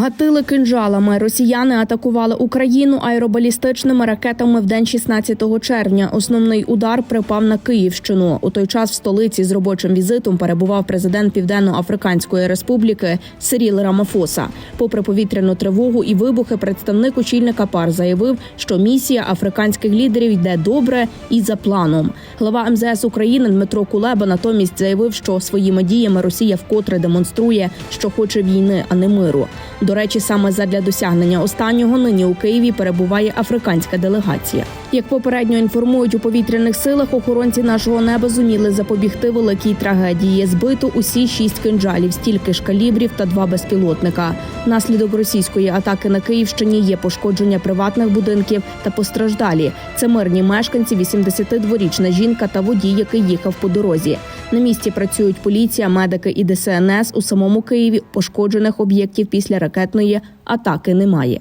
Гатили кинжалами. Росіяни атакували Україну аеробалістичними ракетами в день 16 червня. Основний удар припав на Київщину. У той час в столиці з робочим візитом перебував президент Південно-Африканської Республіки Сиріл Рамафоса. Попри повітряну тривогу і вибухи, представник очільника пар заявив, що місія африканських лідерів йде добре і за планом. Глава МЗС України Дмитро Кулеба натомість заявив, що своїми діями Росія вкотре демонструє, що хоче війни, а не миру. До речі, саме задля досягнення останнього нині у Києві перебуває африканська делегація. Як попередньо інформують у повітряних силах, охоронці нашого неба зуміли запобігти великій трагедії. Збито усі шість кинджалів, стільки ж калібрів та два безпілотника. Наслідок російської атаки на Київщині є пошкодження приватних будинків та постраждалі. Це мирні мешканці, 82-річна жінка та водій, який їхав по дорозі. На місці працюють поліція, медики і ДСНС. У самому Києві пошкоджених об'єктів після ракетної атаки немає.